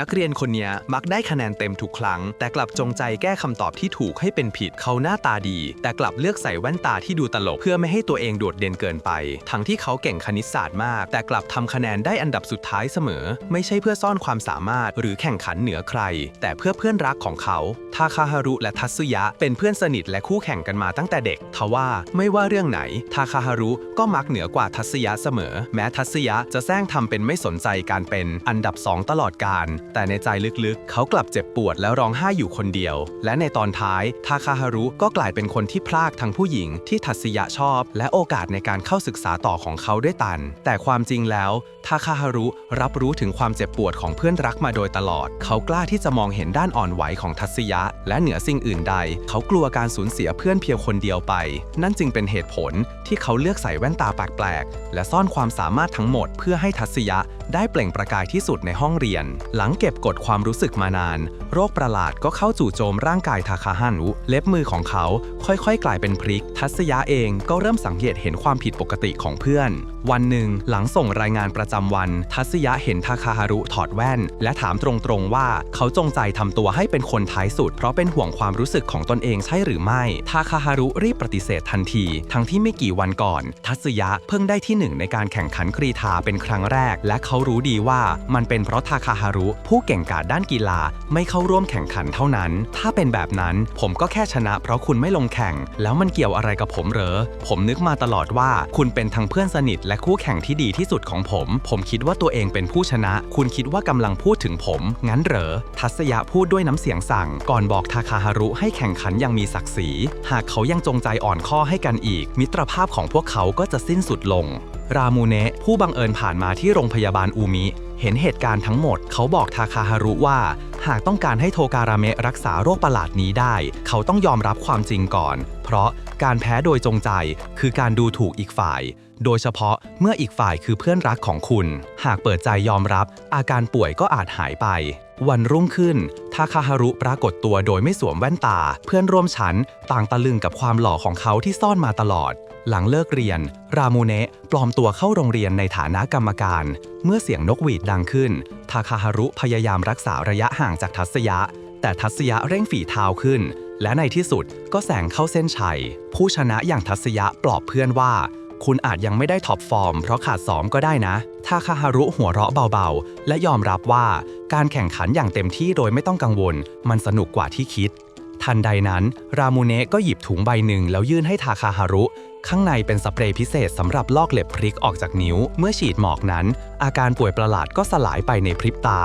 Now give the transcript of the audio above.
นักเรียนคนนี้มักได้คะแนนเต็มทุกครั้ง แต่กลับจงใจแก้คำตอบที่ถูกให้เป็นผิด เขาหน้าตาดี แต่กลับเลือกใส่แว่นตาที่ดูตลก เพื่อไม่ให้ตัวเองโดดเด่นเกินไป ทั้งที่เขาเก่งคณิตศาสตร์มาก แต่กลับทำคะแนนได้อันดับสุดท้ายเสมอ ไม่ใช่เพื่อซ่อนความสามารถ หรือแข่งขันเหนือใคร แต่เพื่อเพื่อนรักของเขาทาคาฮารุและทัตสึยะ เป็นเพื่อนสนิทและคู่แข่งกันมาตั้งแต่เด็กทว่าไม่ว่าเรื่องไหนทาคาฮารุก็มักเหนือกว่าทัตสึยะเสมอ แม้ทัตสึยะจะแซงทำเป็นไม่สนใจการเป็นอันดับสองตลอดการแต่ในใจลึกๆ เขากลับเจ็บปวดแล้วร้องไห้อยู่คนเดียว และในตอนท้าย ทาคาฮารุก็กลายเป็นคนที่พลากทั้งผู้หญิงที่ทัตสึยะชอบ และโอกาสในการเข้าศึกษาต่อของเขาด้วยตัน แต่ความจริงแล้วทาคาฮารุรับรู้ถึงความเจ็บปวดของเพื่อนรักมาโดยตลอด เขากล้าที่จะมองเห็นด้านอ่อนไหวของทัตสึยะ และเหนือสิ่งอื่นใด เขากลัวการสูญเสียเพื่อนเพียงคนเดียวไป นั่นจึงเป็นเหตุผลที่เขาเลือกใส่แว่นตาแปลกๆและซ่อนความสามารถทั้งหมดเพื่อให้ทัตสึยะได้เปล่งประกายที่สุดในห้องเรียน หลังเก็บกดความรู้สึกมานาน โรคประหลาดก็เข้าจู่โจมร่างกายทาคาฮานุ เล็บมือของเขาค่อยๆ กลายเป็นพริก ทัตสึยะเองก็เริ่มสังเกตเห็นความผิดปกติของเพื่อน วันหนึ่งหลังส่งรายงานประจำวัน ทัตสึยะเห็นทาคาฮารุถอดแว่น และถามตรงๆว่าเขาจงใจทำตัวให้เป็นคนท้ายสุด เพราะเป็นห่วงความรู้สึกของตนเองใช่หรือไม่ ทาคาฮารุรีบปฏิเสธทันที ทั้งที่ไม่กี่วันก่อน ทัตสึยะเพิ่งได้ที่หนึ่งในการแข่งขันกรีธาเป็นครั้งแรก และเขาเขารู้ดีว่ามันเป็นเพราะทาคาฮารุ ผู้เก่งกาจด้านกีฬาไม่เข้าร่วมแข่งขันเท่านั้น ถ้าเป็นแบบนั้นผมก็แค่ชนะ เพราะคุณไม่ลงแข่ง แล้วมันเกี่ยวอะไรกับผมเหรอ ผมนึกมาตลอดว่าคุณเป็นทั้งเพื่อนสนิทและคู่แข่งที่ดีที่สุดของผม ผมคิดว่าตัวเองเป็นผู้ชนะ คุณคิดว่ากำลังพูดถึงผม งั้นเหรอ ทัศยะพูดด้วยน้ำเสียงสั่ง ก่อนบอกทาคาฮารุให้แข่งขันอย่างมีศักดิ์ศรี หากเขายังจงใจอ่อนข้อให้กันอีก มิตรภาพของพวกเขาก็จะสิ้นสุดลง รามูเนะผู้บังเอิญผ่านมาที่โรงพยาบาลอูมิ เห็นเหตุการณ์ทั้งหมด เขาบอกทาคาฮารุว่า หากต้องการให้โทการาเมะรักษาโรคประหลาดนี้ได้ เขาต้องยอมรับความจริงก่อน เพราะการแพ้โดยจงใจคือการดูถูกอีกฝ่าย โดยเฉพาะเมื่ออีกฝ่ายคือเพื่อนรักของคุณ หากเปิดใจยอมรับ อาการป่วยก็อาจหายไปวันรุ่งขึ้น ทาคาฮารุปรากฏตัวโดยไม่สวมแว่นตา เพื่อนร่วมชั้นต่างตะลึงกับความหล่อของเขาที่ซ่อนมาตลอด หลังเลิกเรียน รามูเนะปลอมตัวเข้าโรงเรียนในฐานะกรรมการ เมื่อเสียงนกหวีดดังขึ้น ทาคาฮารุพยายามรักษาระยะห่างจากทัศยะ แต่ทัศยะเร่งฝีเท้าขึ้น และในที่สุดก็แสงเข้าเส้นชัย ผู้ชนะอย่างทัศยะปลอบเพื่อนว่า คุณอาจยังไม่ได้ท็อปฟอร์มเพราะขาดซ้อมก็ได้นะ ทาคาฮารุหัวเราะเบาๆ และยอมรับว่าการแข่งขันอย่างเต็มที่โดยไม่ต้องกังวล มันสนุกกว่าที่คิด ทันใดนั้น รามูเนะก็หยิบถุงใบหนึ่งแล้วยื่นให้ทาคาฮารุ ข้างในเป็นสเปรย์พิเศษสำหรับลอกเล็บพริกออกจากนิ้ว เมื่อฉีดหมอกนั้น อาการป่วยประหลาดก็สลายไปในพริบตา